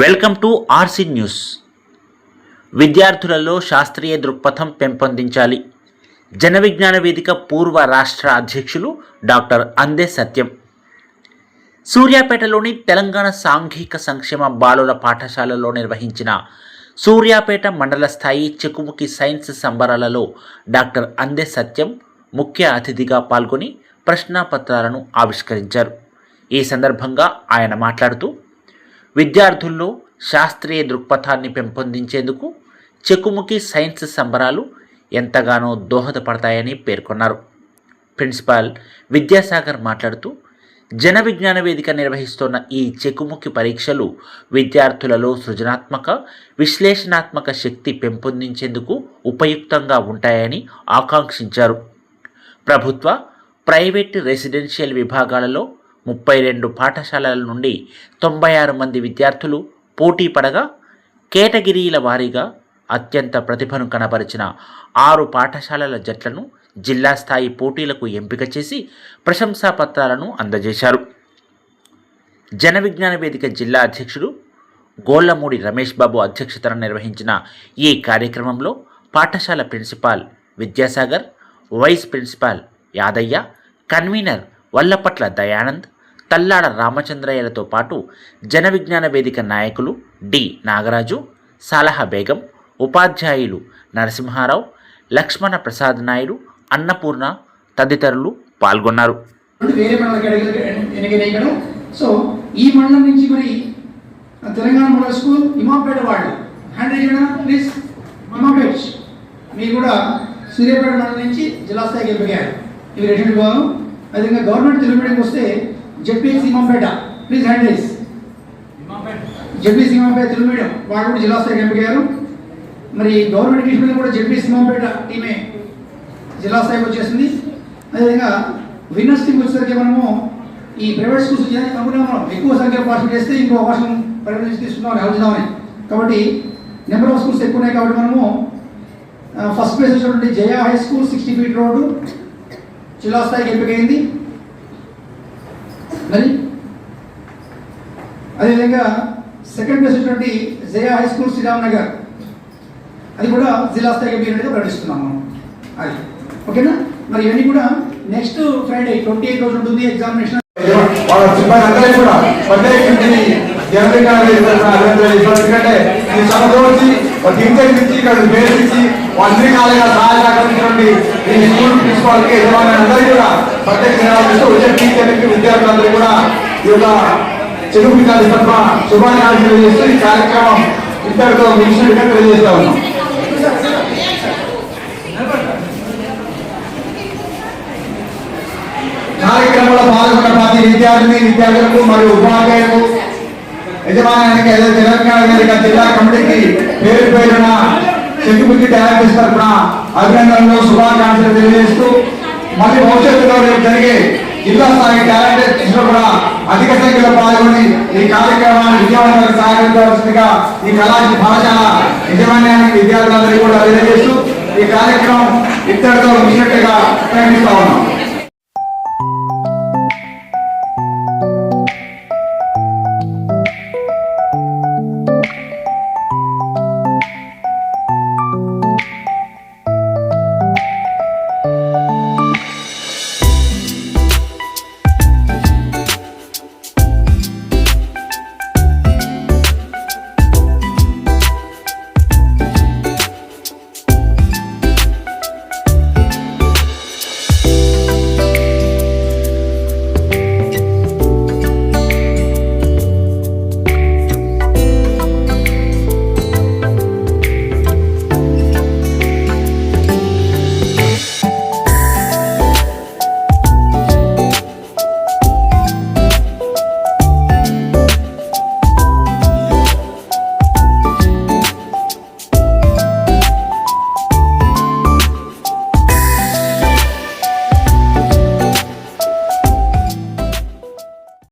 Welcome to RC news. విద్యార్థులలో శాస్త్రీయ దృక్పథం పెంపొందించాలి. జన విజ్ఞాన వేదిక పూర్వ రాష్ట్ర అధ్యక్షులు డాక్టర్ అందే సత్యం. సూర్యాపేటలోని తెలంగాణ సాంఘిక సంక్షేమ బాలుల పాఠశాలలో నిర్వహించిన సూర్యాపేట మండల స్థాయి చెకుముకి సైన్స్ సంబరాలలో డాక్టర్ అందే సత్యం ముఖ్య అతిథిగా పాల్గొని ప్రశ్నాపత్రాలను ఆవిష్కరించారు. ఈ సందర్భంగా ఆయన మాట్లాడుతూ విద్యార్థుల్లో శాస్త్రీయ దృక్పథాన్ని పెంపొందించేందుకు చెకుముకి సైన్స్ సంబరాలు ఎంతగానో దోహదపడతాయని పేర్కొన్నారు. ప్రిన్సిపాల్ విద్యాసాగర్ మాట్లాడుతూ జన విజ్ఞాన వేదిక నిర్వహిస్తున్న ఈ చెకుముకి పరీక్షలు విద్యార్థులలో సృజనాత్మక విశ్లేషణాత్మక శక్తి పెంపొందించేందుకు ఉపయుక్తంగా ఉంటాయని ఆకాంక్షించారు. ప్రభుత్వ ప్రైవేట్ రెసిడెన్షియల్ విభాగాలలో ముప్పై రెండు పాఠశాలల నుండి తొంభై ఆరు మంది విద్యార్థులు పోటీ పడగా కేటగిరీల వారీగా అత్యంత ప్రతిభను కనబరిచిన ఆరు పాఠశాలల జట్లను జిల్లా స్థాయి పోటీలకు ఎంపిక చేసి ప్రశంసా పత్రాలను అందజేశారు. జన విజ్ఞాన వేదిక జిల్లా అధ్యక్షుడు గోళ్ళమూడి రమేష్ బాబు అధ్యక్షతన నిర్వహించిన ఈ కార్యక్రమంలో పాఠశాల principal Vidyasagar vice principal Yadaiah convener Vallapatla Dayanand Tallada రామచంద్రయ్యలతో పాటు జన విజ్ఞాన వేదిక నాయకులు డి. నాగరాజు సలహా బేగం ఉపాధ్యాయులు నరసింహారావు లక్ష్మణ ప్రసాద్ నాయుడు అన్నపూర్ణ తదితరులు పాల్గొన్నారు. వేరే మండలకి సో ఈ మండలం నుంచి మరి తెలంగాణ మోడల్ స్కూల్ ఇమాపేట వాళ్ళు. హ్యాండ్ చేయడం ప్లీజ్. ఇమాపేట్. మీరు కూడా సూర్యాపేట మండలం నుంచి జిల్లా స్థాయికి ఎంపికారు ఇవి రెండు విభాగం అదేవిధంగా గవర్నమెంట్ తెలుగు మీడియం వస్తే ZPS Imapeta please hand raise ZPS Simhampeta Telugu medium వాళ్ళు కూడా జిల్లా స్థాయికి ఎంపికారు మరి గవర్నమెంట్ డివిజన్ కూడా జెడ్పీఎస్ సింహంపేట టీమే జిల్లా స్థాయికి వచ్చేసింది. అదేవిధంగా విన్నర్స్ టీం వచ్చేసరికి మనము ఈ ప్రైవేట్ స్కూల్స్ అనుకునే మనం ఎక్కువ సంఖ్యలో పార్టిసిపేట్ చేస్తే ఇంకో అవకాశం పరిగణించి తీసుకుందామని ఆలోచిద్దామని. కాబట్టి నెంబర్ ఆఫ్ స్కూల్స్ ఎక్కువ ఉన్నాయి కాబట్టి మనము ఫస్ట్ ప్లేస్ వచ్చినటువంటి Jaya high school sixty feet road జిల్లా స్థాయికి ఎంపికైంది. మరి? అదేవిధంగా సెకండ్ ప్లేస్ వచ్చినటువంటి జయ హై స్కూల్ శ్రీరామ్ నగర్ అది కూడా జిల్లా స్థాయికి ఎంపికైనట్టుగా ప్రకటిస్తున్నాము. అది. ఓకేనా? మరి ఇవన్నీ కూడా నెక్స్ట్ ఫ్రైడే ట్వంటీ ఎయిట్ రోజు ఉంటుంది ఎగ్జామినేషన్ వాళ్ళ సిబ్బంది అందరికీ కూడా ప్రత్యేకించి జనరల్ ఎందుకంటే ఈ సభతో ఒక ఇంటర్ నుంచి ఇక్కడ బేసిచ్చి అన్ని కాలంగా సహాయ సహకరించినటువంటి ఈ స్కూల్ ప్రిన్సిపాల్కి యజమాని అందరికీ కూడా ప్రత్యేక ధన్యవాదాలు వచ్చే టీచర్లకి విద్యార్థులందరూ కూడా ఈ యొక్క చెడు పిల్లల తప్ప శుభాకాంక్షలు తెలియజేస్తూ ఈ కార్యక్రమం ఇద్దరితో మిషన్గా తెలియజేస్తా ఉన్నాం. కార్యక్రమంలో పాల్గొన్న ప్రతి విద్యార్థిని విద్యార్థులకు మరియు ఉపాధ్యాయులకు యజమానానికి ఏదో తెలంగాణ వేదిక జిల్లా కమిటీకి పేరు పేరున చెక్కుబుక్కి తయారు చేసిన తరపున అభినందనలు శుభాకాంక్షలు తెలియజేస్తూ మళ్ళీ భవిష్యత్తులో రేపు జరిగే జిల్లా స్థాయి టాలెంట్ టెస్ట్లో కూడా అధిక సంఖ్యలో పాల్గొని ఈ కార్యక్రమాన్ని విజయవంతంగా సాగించవలసిందిగా ఈ కళాశాల పాఠశాల యజమాన్యానికి విద్యార్థులందరికీ కూడా తెలియజేస్తూ ఈ కార్యక్రమం ఇద్దరితో మిషనట్టుగా ప్రకటిస్తా ఉన్నాం.